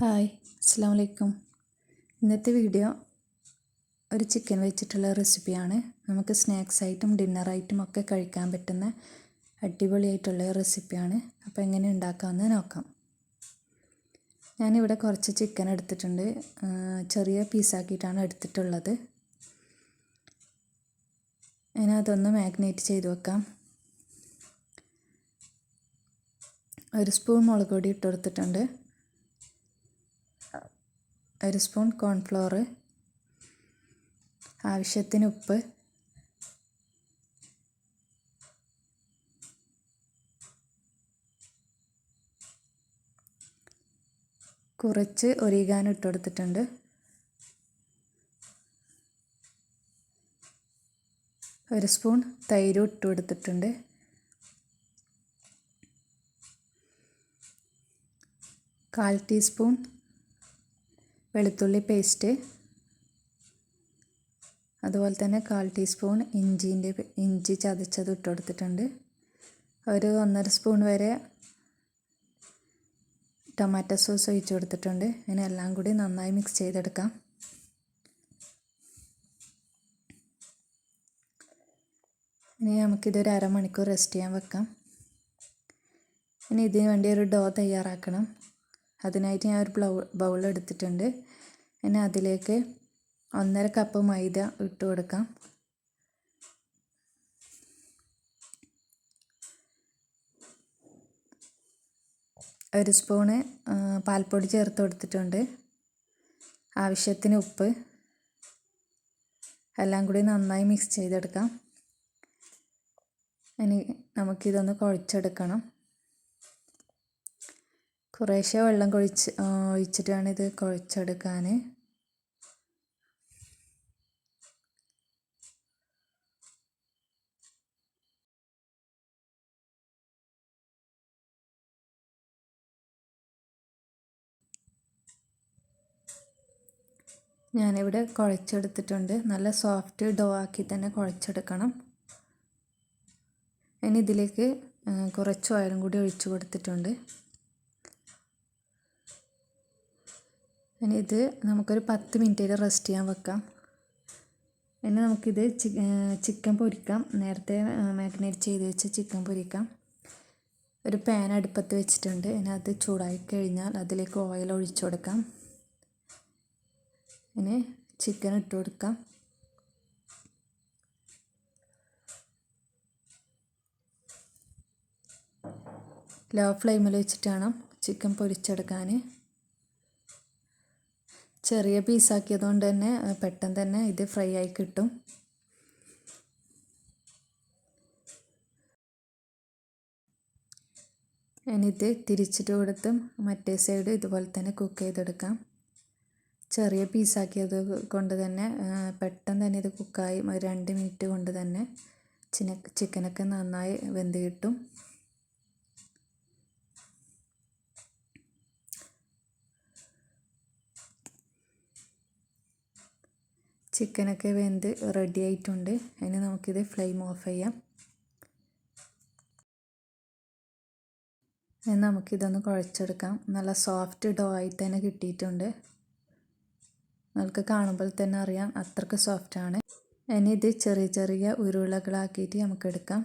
Hi അസ്സാം വലൈക്കും ഇന്നത്തെ വീഡിയോ ഒരു ചിക്കൻ വെച്ചിട്ടുള്ള റെസിപ്പിയാണ് നമുക്ക് സ്നാക്സ് ആയിട്ടും ഡിന്നറായിട്ടും ഒക്കെ കഴിക്കാൻ പറ്റുന്ന അടിപൊളിയായിട്ടുള്ള റെസിപ്പിയാണ് അപ്പോൾ എങ്ങനെ ഉണ്ടാക്കാമെന്ന് നോക്കാം. ഞാനിവിടെ കുറച്ച് ചിക്കൻ എടുത്തിട്ടുണ്ട്. ചെറിയ പീസാക്കിയിട്ടാണ് എടുത്തിട്ടുള്ളത്. ഞാൻ അതൊന്ന് മാഗ്നേറ്റ് ചെയ്ത് വെക്കാം. ഒരു സ്പൂൺ മുളക് പൊടി ഇട്ട് കൊടുത്തിട്ടുണ്ട്. ഒരു സ്പൂൺ കോൺഫ്ലോർ ആവശ്യത്തിന് ഉപ്പ് കുറച്ച് ഒരിഗാനോ ഇട്ട് കൊടുത്തിട്ടുണ്ട്. ഒരു സ്പൂൺ തൈരും ഇട്ട് കൊടുത്തിട്ടുണ്ട്. കാൽ ടീസ്പൂൺ വെളുത്തുള്ളി പേസ്റ്റ് അതുപോലെ തന്നെ കാൽ ടീസ്പൂൺ ഇഞ്ചിന്റെ ഇഞ്ചി ചതച്ചത് ഇട്ടുകൊടുത്തിട്ടുണ്ട്. ഒരു ഒന്നര സ്പൂൺ വരെ ടൊമാറ്റോ സോസ് ഒഴിച്ച് കൊടുത്തിട്ടുണ്ട്. ഇതിനെല്ലാം കൂടി നന്നായി മിക്സ് ചെയ്തെടുക്കാം. ഇനി നമുക്കിതൊരു അരമണിക്കൂർ റെസ്റ്റ് ചെയ്യാൻ വെക്കാം. ഇനി ഇതിന് വേണ്ടി ഒരു ഡോ തയ്യാറാക്കണം. അതിനായിട്ട് ഞാൻ ഒരു ബ്ലൗ ബൗൾ എടുത്തിട്ടുണ്ട്. ഇനി അതിലേക്ക് ഒന്നര കപ്പ് മൈദ ഇട്ട് കൊടുക്കാം. ഒരു സ്പൂണ് പാൽപ്പൊടി ചേർത്ത് കൊടുത്തിട്ടുണ്ട്. ആവശ്യത്തിന് ഉപ്പ്. എല്ലാം കൂടി നന്നായി മിക്സ് ചെയ്തെടുക്കാം. ഇനി നമുക്കിതൊന്ന് കുഴച്ചെടുക്കണം. കുറേശ്ശെ വെള്ളം കുഴിച്ച് ഒഴിച്ചിട്ടാണ് ഇത് കുഴച്ചെടുക്കാൻ. ഞാനിവിടെ കുഴച്ചെടുത്തിട്ടുണ്ട്. നല്ല സോഫ്റ്റ് ഡോ ആക്കി തന്നെ കുഴച്ചെടുക്കണം. ഇനി ഇതിലേക്ക് കുറച്ച് ഓയിലും കൂടി ഒഴിച്ചു കൊടുത്തിട്ടുണ്ട്. ഇനി ഇത് നമുക്കൊരു പത്ത് മിനിറ്റ് റെസ്റ്റ് ചെയ്യാൻ വെക്കാം. ഇനി നമുക്കിത് ചിക്കൻ പൊരിക്കാം. നേരത്തെ മാഗ്നേറ്റ് ചെയ്ത് വെച്ച ചിക്കൻ പൊരിക്കാം. ഒരു പാൻ അടുപ്പത്ത് വെച്ചിട്ടുണ്ട്. ഇനി അത് ചൂടായി കഴിഞ്ഞാൽ അതിലേക്ക് ഓയിൽ ഒഴിച്ചു കൊടുക്കാം. ഇനി ചിക്കൻ ഇട്ട് കൊടുക്കാം. ലോ ഫ്ലെയിമിൽ വെച്ചിട്ടാണ് ചിക്കൻ പൊരിച്ചെടുക്കാൻ ചെറിയ പീസാക്കിയതുകൊണ്ട് തന്നെ പെട്ടെന്ന് തന്നെ ഇത് ഫ്രൈ ആയി കിട്ടും. ഇനിയിത് തിരിച്ചിട്ട് കൊടുത്തും മറ്റേ സൈഡ് ഇതുപോലെ തന്നെ കുക്ക് ചെയ്തെടുക്കാം. ചെറിയ പീസാക്കിയത് കൊണ്ട് തന്നെ പെട്ടെന്ന് തന്നെ ഇത് കുക്കായി രണ്ട് മിനിറ്റ് കൊണ്ട് തന്നെ ചിക്കനൊക്കെ നന്നായി വെന്ത് കിട്ടും. ചിക്കനൊക്കെ വെന്ത് റെഡി ആയിട്ടുണ്ട്. ഇനി നമുക്കിത് ഫ്ലെയിം ഓഫ് ചെയ്യാം. ഇനി നമുക്കിതൊന്ന് കുഴച്ചെടുക്കാം. നല്ല സോഫ്റ്റ് ഡോ ആയി തന്നെ കിട്ടിയിട്ടുണ്ട്. നമുക്ക് കാണുമ്പോൾ തന്നെ അറിയാം അത്രയ്ക്ക് സോഫ്റ്റാണ് ഇനി ഇത് ചെറിയ ചെറിയ ഉരുളകളാക്കിയിട്ട് നമുക്കെടുക്കാം.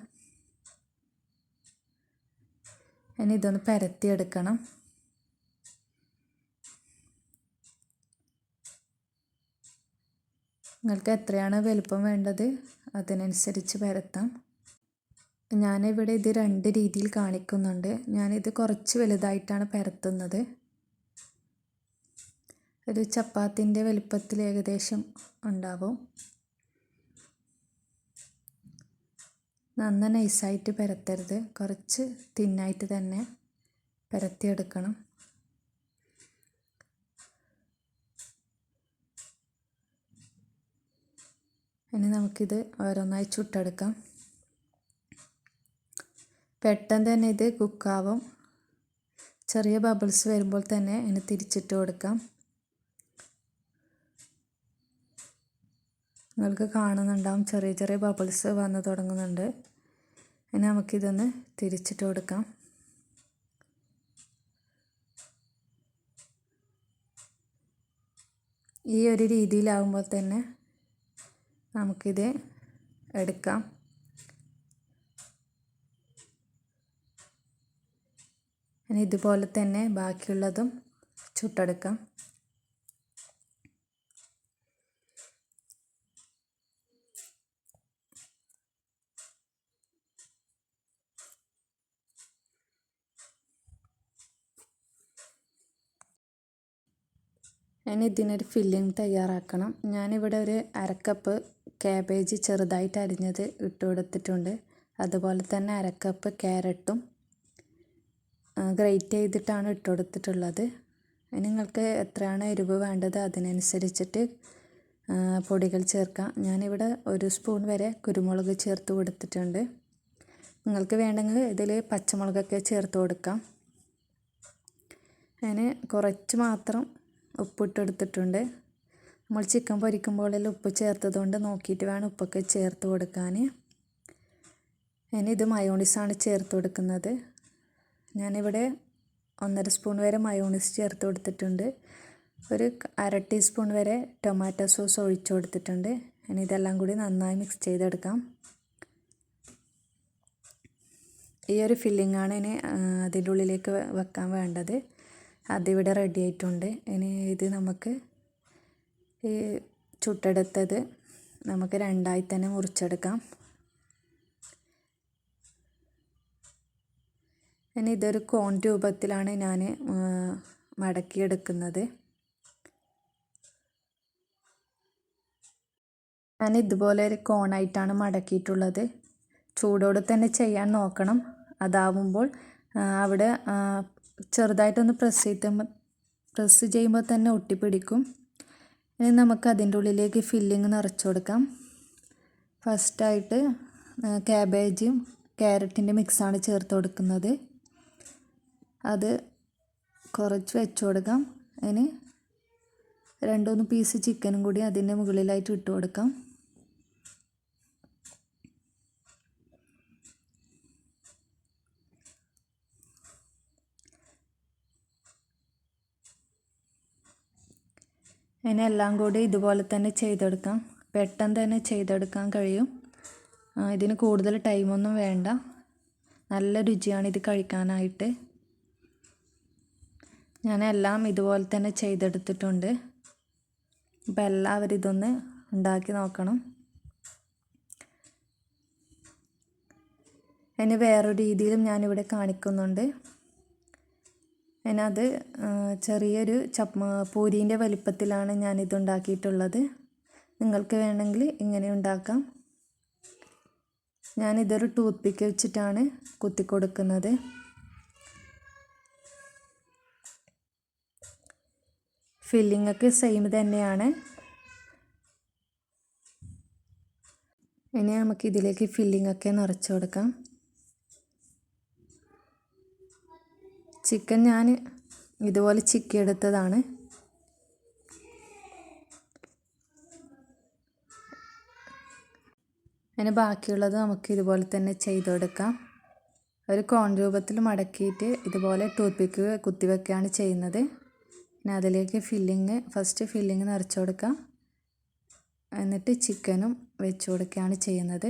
ഇനി ഇതൊന്ന് പരത്തിയെടുക്കണം. നിങ്ങൾക്ക് എത്രയാണ് വലുപ്പം വേണ്ടത്? അതിനനുസരിച്ച് പരത്താം ഞാനിവിടെ ഇത് രണ്ട് രീതിയിൽ കാണിക്കുന്നുണ്ട്. ഞാനിത് കുറച്ച് വലുതായിട്ടാണ് പരത്തുന്നത്. ഒരു ചപ്പാത്തിന്റെ വലുപ്പത്തിൽ ഏകദേശം ഉണ്ടാവും. നന്ന നൈസായിട്ട് പരത്തരുത്. കുറച്ച് തിന്നായിട്ട് തന്നെ പരത്തിയെടുക്കണം. ഇനി നമുക്കിത് ഓരോന്നായി ചുട്ടെടുക്കാം. പെട്ടെന്ന് തന്നെ ഇത് കുക്കാവും. ചെറിയ ബബിൾസ് വരുമ്പോൾ തന്നെ ഇനി തിരിച്ചിട്ട് കൊടുക്കാം. നിങ്ങൾക്ക് കാണുന്നുണ്ടാവും ചെറിയ ചെറിയ ബബിൾസ് വന്നു തുടങ്ങുന്നുണ്ട്. ഇനി നമുക്കിതൊന്ന് തിരിച്ചിട്ട് കൊടുക്കാം. ഈ ഒരു രീതിയിലാവുമ്പോൾ തന്നെ നമുക്കിത് എടുക്കാം. ഇനി ഇതുപോലെ തന്നെ ബാക്കിയുള്ളതും ചുട്ടെടുക്കാം. ഇനി ഇതിനൊരു ഫില്ലിങ് തയ്യാറാക്കണം. ഞാനിവിടെ ഒരു അരക്കപ്പ് ക്യാബേജ് ചെറുതായിട്ട് അരിഞ്ഞത് ഇട്ടു കൊടുത്തിട്ടുണ്ട് അതുപോലെ തന്നെ അരക്കപ്പ് ക്യാരറ്റും ഗ്രേറ്റ് ചെയ്തിട്ടാണ് ഇട്ടു കൊടുത്തിട്ടുള്ളത് നിങ്ങൾക്ക് എത്രയാണ് എരിവ് വേണ്ടത് അതിനനുസരിച്ചിട്ട് പൊടികൾ ചേർക്കാം. ഞാനിവിടെ ഒരു സ്പൂൺ വരെ കുരുമുളക് ചേർത്ത് കൊടുത്തിട്ടുണ്ട്. നിങ്ങൾക്ക് വേണ്ടെങ്കിൽ ഇതിൽ പച്ചമുളകൊക്കെ ചേർത്ത് കൊടുക്കാം. അതിന് കുറച്ച് മാത്രം ഉപ്പിട്ടെടുത്തിട്ടുണ്ട്. നമ്മൾ ചിക്കൻ പൊരിക്കുമ്പോഴെല്ലാം ഉപ്പ് ചേർത്തതുകൊണ്ട് നോക്കിയിട്ട് വേണം ഉപ്പൊക്കെ ചേർത്ത് കൊടുക്കാൻ. ഇനി ഇത് മയോണീസാണ് ചേർത്ത് കൊടുക്കുന്നത്. ഞാനിവിടെ ഒന്നര സ്പൂൺ വരെ മയോണീസ് ചേർത്ത് കൊടുത്തിട്ടുണ്ട്. ഒരു അര ടീസ്പൂൺ വരെ ടൊമാറ്റോ സോസ് ഒഴിച്ചു കൊടുത്തിട്ടുണ്ട്. ഇനി ഇതെല്ലാം കൂടി നന്നായി മിക്സ് ചെയ്തെടുക്കാം. ഈ ഒരു ഫില്ലിങ്ങാണ് ഇനി അതിന്റെ ഉള്ളിലേക്ക് വെക്കാൻ വേണ്ടത്. അതിവിടെ റെഡി ആയിട്ടുണ്ട്. ഇനി ഇത് നമുക്ക് ഈ ചുട്ടെടുത്തത് നമുക്ക് രണ്ടായി തന്നെ മുറിച്ചെടുക്കാം. ഇനി ഇതൊരു കോൺ രൂപത്തിലാണ് ഞാൻ മടക്കിയെടുക്കുന്നത്. ഞാൻ ഇതുപോലെ ഒരു കോണായിട്ടാണ് മടക്കിയിട്ടുള്ളത്. ചൂടോടെ തന്നെ ചെയ്യാൻ നോക്കണം. അതാവുമ്പോൾ അവിടെ ചെറുതായിട്ടൊന്ന് പ്രസ് ചെയ്യുമ്പോൾ പ്രസ് ചെയ്യുമ്പോൾ തന്നെ ഒട്ടിപ്പിടിക്കും. ഇനി നമുക്ക് അതിന്റെ ഉള്ളിലേക്ക് ഫില്ലിങ് നിറച്ച് കൊടുക്കാം. ഫസ്റ്റായിട്ട് ക്യാബേജും ക്യാരറ്റിന്റെ മിക്സാണ് ചേർത്ത് കൊടുക്കുന്നത്. അത് കുറച്ച് വെച്ച് കൊടുക്കാം. അതിന് രണ്ടുമൂന്ന് പീസ് ചിക്കനും കൂടി അതിന്റെ മുകളിലായിട്ട് ഇട്ട് കൊടുക്കാം. ഇനി എല്ലാം കൂടി ഇതുപോലെ തന്നെ ചെയ്തെടുക്കാം. പെട്ടെന്ന് തന്നെ ചെയ്തെടുക്കാൻ കഴിയും. ഇതിന് കൂടുതൽ ടൈമൊന്നും വേണ്ട. നല്ല രുചിയാണ് ഇത് കഴിക്കാനായിട്ട്. ഞാൻ എല്ലാം ഇതുപോലെ തന്നെ ചെയ്തെടുത്തിട്ടുണ്ട്. അപ്പോൾ എല്ലാവരും ഇതൊന്ന് ഉണ്ടാക്കി നോക്കണം. ഇനി വേറൊരു രീതിയിലും ഞാനിവിടെ കാണിക്കുന്നുണ്ട്. അതിനത് ചെറിയൊരു ചപ്പ് പൂരീന്റെ വലിപ്പത്തിലാണ് ഞാനിത് ഉണ്ടാക്കിയിട്ടുള്ളത് നിങ്ങൾക്ക് വേണമെങ്കിൽ ഇങ്ങനെ ഉണ്ടാക്കാം. ഞാനിതൊരു ടൂത്ത് പിക്ക് വെച്ചിട്ടാണ് കുത്തി കൊടുക്കുന്നത് ഫില്ലിംഗ് ഒക്കെ സെയിം തന്നെയാണ്. ഇനി നമുക്ക് ഇതിലേക്ക് ഫില്ലിംഗ് ഒക്കെ നിറച്ച് കൊടുക്കാം. ചിക്കൻ ഞാൻ ഇതുപോലെ ചിക്കി എടുത്തതാണ് അതിന് ബാക്കിയുള്ളത് നമുക്ക് ഇതുപോലെ തന്നെ ചെയ്തെടുക്കാം. ഒരു കോൺ രൂപത്തിൽ മടക്കിയിട്ട് ഇതുപോലെ ടൂത്ത് പിക്ക് കുത്തി വെക്കുകയാണ് ചെയ്യുന്നത്. പിന്നെ അതിലേക്ക് ഫില്ലിങ് ഫസ്റ്റ് ഫില്ലിങ് നിറച്ചു കൊടുക്കാം. എന്നിട്ട് ചിക്കനും വെച്ച് കൊടുക്കുകയാണ് ചെയ്യുന്നത്.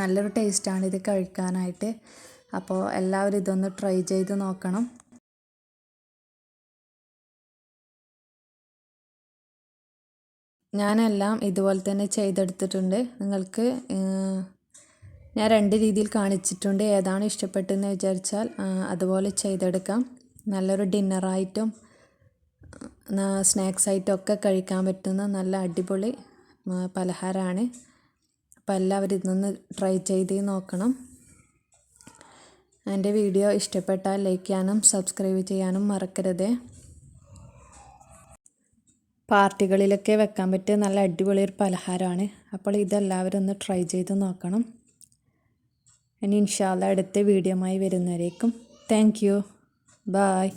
നല്ലൊരു ടേസ്റ്റാണ് ഇത് കഴിക്കാനായിട്ട്. അപ്പോൾ എല്ലാവരും ഇതൊന്ന് ട്രൈ ചെയ്ത് നോക്കണം. ഞാനെല്ലാം ഇതുപോലെ തന്നെ ചെയ്തെടുത്തിട്ടുണ്ട്. നിങ്ങൾക്ക് ഞാൻ രണ്ട് രീതിയിൽ കാണിച്ചിട്ടുണ്ട്. ഏതാണ് ഇഷ്ടപ്പെട്ടതെന്ന് വിചാരിച്ചാൽ അതുപോലെ ചെയ്തെടുക്കാം. നല്ലൊരു ഡിന്നറായിട്ടും സ്നാക്സ് ആയിട്ടും ഒക്കെ കഴിക്കാൻ പറ്റുന്ന നല്ല അടിപൊളി പലഹാരമാണ്. അപ്പോൾ എല്ലാവരും ഇതൊന്ന് ട്രൈ ചെയ്ത് നോക്കണം. എന്റെ വീഡിയോ ഇഷ്ടപ്പെട്ടാൽ ലൈക്ക് ചെയ്യാനും സബ്സ്ക്രൈബ് ചെയ്യാനും മറക്കരുത്. പാർട്ടികളിലൊക്കെ വെക്കാൻ പറ്റിയ നല്ല അടിപൊളി ഒരു പലഹാരമാണ്. അപ്പോൾ ഇതെല്ലാവരും ഒന്ന് ട്രൈ ചെയ്ത് നോക്കണം. ഇനി ഇൻഷാല്ല അടുത്ത വീഡിയോമായി വരുന്നവരേക്കും. Thank you. ബായ്